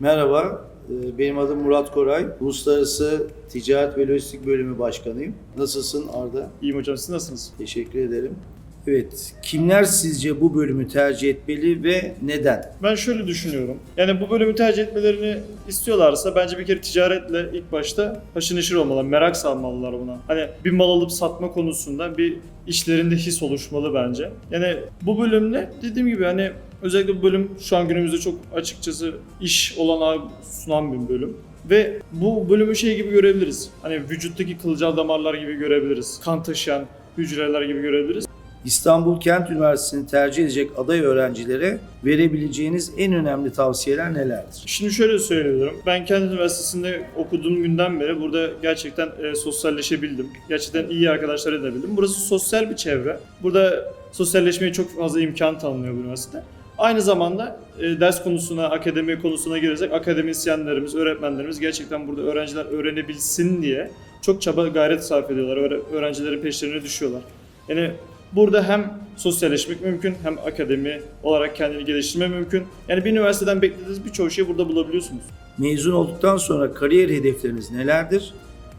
Merhaba, e, benim adım Murat Koray. Uluslararası Ticaret ve Lojistik Bölümü Başkanıyım. Nasılsın Arda? İyiyim hocam siz nasılsınız? Teşekkür ederim. Evet, kimler sizce bu bölümü tercih etmeli ve neden? Ben şöyle düşünüyorum. Yani bu bölümü tercih etmelerini istiyorlarsa bence bir kere ticaretle ilk başta haşır neşir olmalı. Merak salmalılar buna. Hani bir mal alıp satma konusunda bir işlerinde his oluşmalı bence. Yani bu bölümde dediğim gibi hani özellikle bu bölüm şu an günümüzde çok açıkçası iş olanağı sunan bir bölüm. Ve bu bölümü şey gibi görebiliriz. Hani vücuttaki kılcal damarlar gibi görebiliriz. Kan taşıyan hücreler gibi görebiliriz. İstanbul Kent Üniversitesi'ni tercih edecek aday öğrencilere verebileceğiniz en önemli tavsiyeler nelerdir? Şimdi şöyle söyleyebilirim. Ben kendi üniversitesinde okuduğum günden beri burada gerçekten e, sosyalleşebildim. Gerçekten iyi arkadaşlar edebildim. Burası sosyal bir çevre. Burada sosyalleşmeye çok fazla imkan tanınıyor bu üniversitede. Aynı zamanda e, ders konusuna, akademi konusuna girecek akademisyenlerimiz, öğretmenlerimiz gerçekten burada öğrenciler öğrenebilsin diye çok çaba gayret sarf ediyorlar. Öğre- öğrencilerin peşlerine düşüyorlar. Yani burada hem sosyalleşmek mümkün hem akademi olarak kendini geliştirme mümkün. Yani bir üniversiteden beklediğiniz birçok şeyi burada bulabiliyorsunuz. Mezun olduktan sonra kariyer hedefleriniz nelerdir?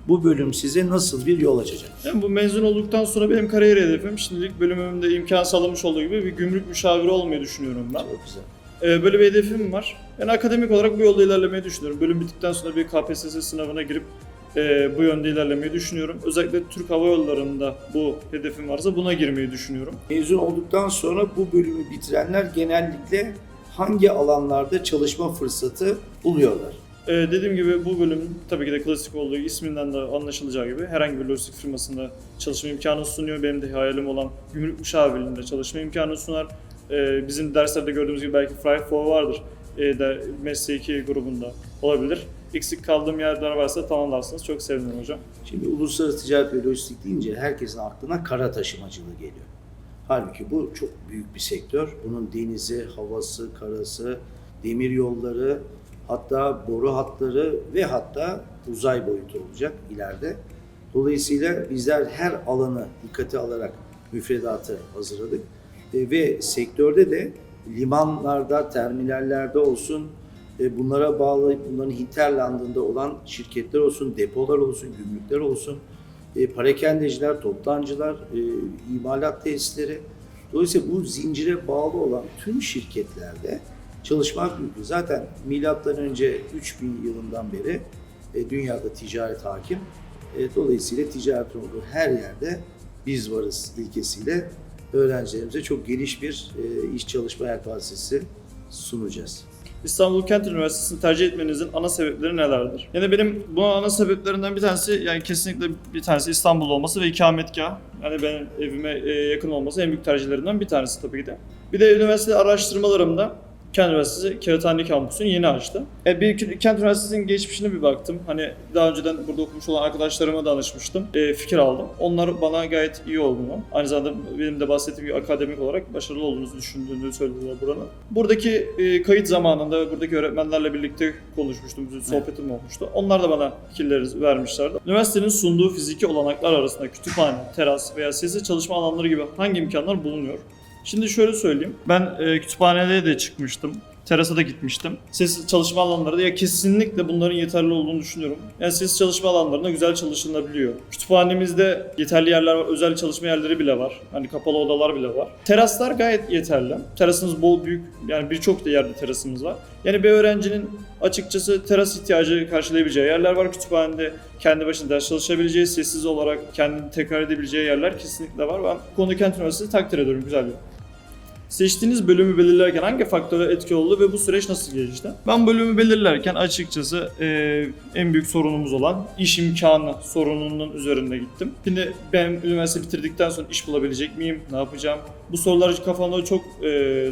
Bu bölüm size nasıl bir yol açacak? Yani bu mezun olduktan sonra benim kariyer hedefim şimdilik bölümümde imkan sağlamış olduğu gibi bir gümrük müşaviri olmayı düşünüyorum ben. Çok güzel. Ee, böyle bir hedefim var. Yani akademik olarak bu yolda ilerlemeyi düşünüyorum. Bölüm bittikten sonra bir KPSS sınavına girip e, bu yönde ilerlemeyi düşünüyorum. Özellikle Türk Hava Yolları'nda bu hedefim varsa buna girmeyi düşünüyorum. Mezun olduktan sonra bu bölümü bitirenler genellikle hangi alanlarda çalışma fırsatı buluyorlar? Ee, dediğim gibi bu bölüm tabii ki de klasik olduğu isminden de anlaşılacağı gibi herhangi bir lojistik firmasında çalışma imkanı sunuyor. Benim de hayalim olan gümrük müşavirliğinde çalışma imkanı sunar. Ee, bizim derslerde gördüğümüz gibi belki Fry for vardır. Ee, de, mesleki grubunda olabilir. Eksik kaldığım yerler varsa tamamlarsınız. Çok sevinirim hocam. Şimdi uluslararası ticaret ve lojistik deyince herkesin aklına kara taşımacılığı geliyor. Halbuki bu çok büyük bir sektör. Bunun denizi, havası, karası, demir yolları, hatta boru hatları ve hatta uzay boyutu olacak ileride. Dolayısıyla bizler her alanı dikkate alarak müfredatı hazırladık. E, ve sektörde de limanlarda, terminallerde olsun, e, bunlara bağlı, bunların hinterlandında olan şirketler olsun, depolar olsun, gümrükler olsun, e, parakendeciler, toptancılar, e, imalat tesisleri. Dolayısıyla bu zincire bağlı olan tüm şirketlerde çalışmak mümkün. Zaten milattan önce 3000 yılından beri e, dünyada ticaret hakim. E, dolayısıyla ticaret olduğu her yerde biz varız ilkesiyle öğrencilerimize çok geniş bir e, iş çalışma yelpazesi sunacağız. İstanbul Kent Üniversitesi'ni tercih etmenizin ana sebepleri nelerdir? Yani benim bu ana sebeplerinden bir tanesi yani kesinlikle bir tanesi İstanbul olması ve ikametgah. Yani benim evime e, yakın olması en büyük tercihlerimden bir tanesi tabii ki de. Bir de üniversite araştırmalarımda Kent Üniversitesi Kağıthane Kampüsü'nü yeni açtı. E, bir Kent Üniversitesi'nin geçmişine bir baktım. Hani daha önceden burada okumuş olan arkadaşlarıma danışmıştım. E, fikir aldım. Onlar bana gayet iyi olduğunu, aynı zamanda benim de bahsettiğim gibi akademik olarak başarılı olduğunuzu düşündüğünü söylediler buranın. Buradaki e, kayıt zamanında buradaki öğretmenlerle birlikte konuşmuştum, bir sohbetim olmuştu. Onlar da bana fikirleri vermişlerdi. Üniversitenin sunduğu fiziki olanaklar arasında kütüphane, teras veya sesli çalışma alanları gibi hangi imkanlar bulunuyor? Şimdi şöyle söyleyeyim. Ben e, kütüphanede de çıkmıştım. Terasa da gitmiştim. Sessiz çalışma alanları da ya kesinlikle bunların yeterli olduğunu düşünüyorum. Yani sessiz çalışma alanlarında güzel çalışılabiliyor. Kütüphanemizde yeterli yerler var, özel çalışma yerleri bile var. Hani kapalı odalar bile var. Teraslar gayet yeterli. Terasımız bol büyük, yani birçok da yerde terasımız var. Yani bir öğrencinin açıkçası teras ihtiyacı karşılayabileceği yerler var. Kütüphanede kendi başına ders çalışabileceği, sessiz olarak kendini tekrar edebileceği yerler kesinlikle var. Ben bu Kent Üniversitesi takdir ediyorum, güzel bir Seçtiğiniz bölümü belirlerken hangi faktörler etki oldu ve bu süreç nasıl gelişti? Ben bölümü belirlerken açıkçası e, en büyük sorunumuz olan iş imkanı sorununun üzerinde gittim. Şimdi ben üniversite bitirdikten sonra iş bulabilecek miyim? Ne yapacağım? Bu sorular kafamda çok e,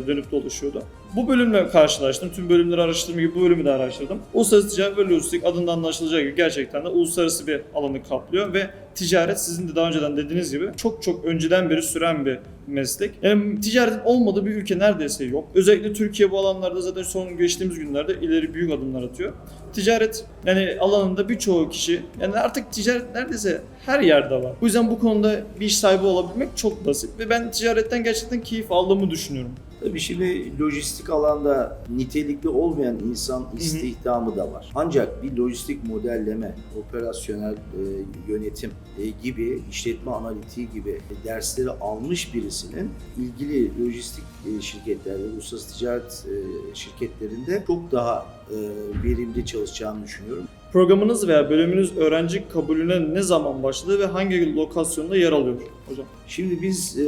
dönüp dolaşıyordu. Bu bölümle karşılaştım. Tüm bölümleri araştırdığım gibi bu bölümü de araştırdım. Uluslararası ticaret ve lojistik adından anlaşılacağı gibi gerçekten de uluslararası bir alanı kaplıyor ve ticaret sizin de daha önceden dediğiniz gibi çok çok önceden beri süren bir meslek. Yani ticaretin olmadığı bir ülke neredeyse yok. Özellikle Türkiye bu alanlarda zaten son geçtiğimiz günlerde ileri büyük adımlar atıyor. Ticaret yani alanında birçoğu kişi yani artık ticaret neredeyse her yerde var. Bu yüzden bu konuda bir iş sahibi olabilmek çok basit ve ben ticaretten gerçekten keyif aldığımı düşünüyorum. Tabii şimdi lojistik alanda nitelikli olmayan insan istihdamı da var. Ancak bir lojistik modelleme, operasyonel e, yönetim e, gibi, işletme analitiği gibi dersleri almış birisinin ilgili lojistik e, şirketlerde, uluslararası ticaret e, şirketlerinde çok daha e, verimli çalışacağını düşünüyorum. Programınız veya bölümünüz öğrenci kabulüne ne zaman başladı ve hangi lokasyonda yer alıyor hocam? Şimdi biz e,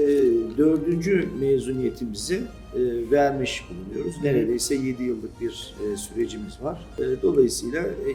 dördüncü mezuniyetimizi e, vermiş bulunuyoruz. Neredeyse 7 yıllık bir e, sürecimiz var. E, dolayısıyla e,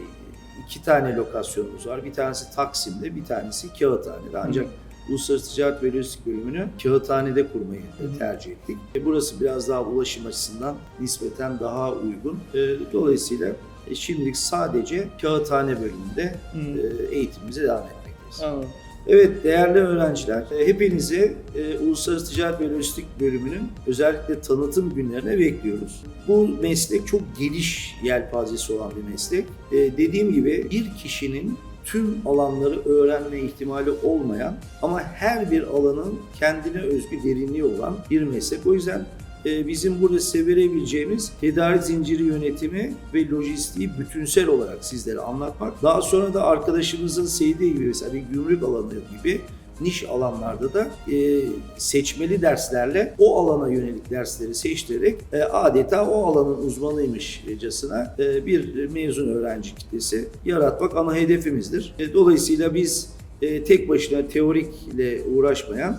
iki tane lokasyonumuz var. Bir tanesi Taksim'de, bir tanesi Kağıthane'de. Ancak Uluslararası Ticaret ve Lojistik bölümünü Kağıthane'de kurmayı Hı hı. tercih ettik. E, burası biraz daha ulaşım açısından nispeten daha uygun. E, dolayısıyla e, şimdilik sadece Kağıthane bölümünde Hmm. e, eğitimimize devam etmekteyiz. Anladım. Evet değerli öğrenciler, e, hepinizi e, Uluslararası Ticaret ve Lojistik bölümünün özellikle tanıtım günlerine bekliyoruz. Bu meslek çok geniş yelpazesi olan bir meslek. E, dediğim gibi bir kişinin tüm alanları öğrenme ihtimali olmayan ama her bir alanın kendine özgü derinliği olan bir meslek. O yüzden bizim burada size verebileceğimiz tedarik zinciri yönetimi ve lojistiği bütünsel olarak sizlere anlatmak. Daha sonra da arkadaşımızın sevdiği gibi mesela bir gümrük alanı gibi niş alanlarda da e, seçmeli derslerle o alana yönelik dersleri seçtirerek e, adeta o alanın uzmanıymışçasına e, bir mezun öğrenci kitlesi yaratmak ana hedefimizdir. E, dolayısıyla biz e, tek başına teorikle uğraşmayan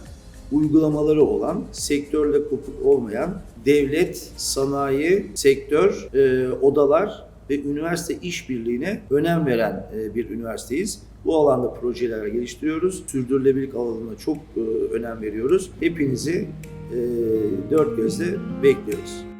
uygulamaları olan, sektörle kopuk olmayan devlet, sanayi, sektör, e, odalar ve üniversite işbirliğine önem veren e, bir üniversiteyiz. Bu alanda projeler geliştiriyoruz. Sürdürülebilirlik alanına çok e, önem veriyoruz. Hepinizi e, dört gözle bekliyoruz.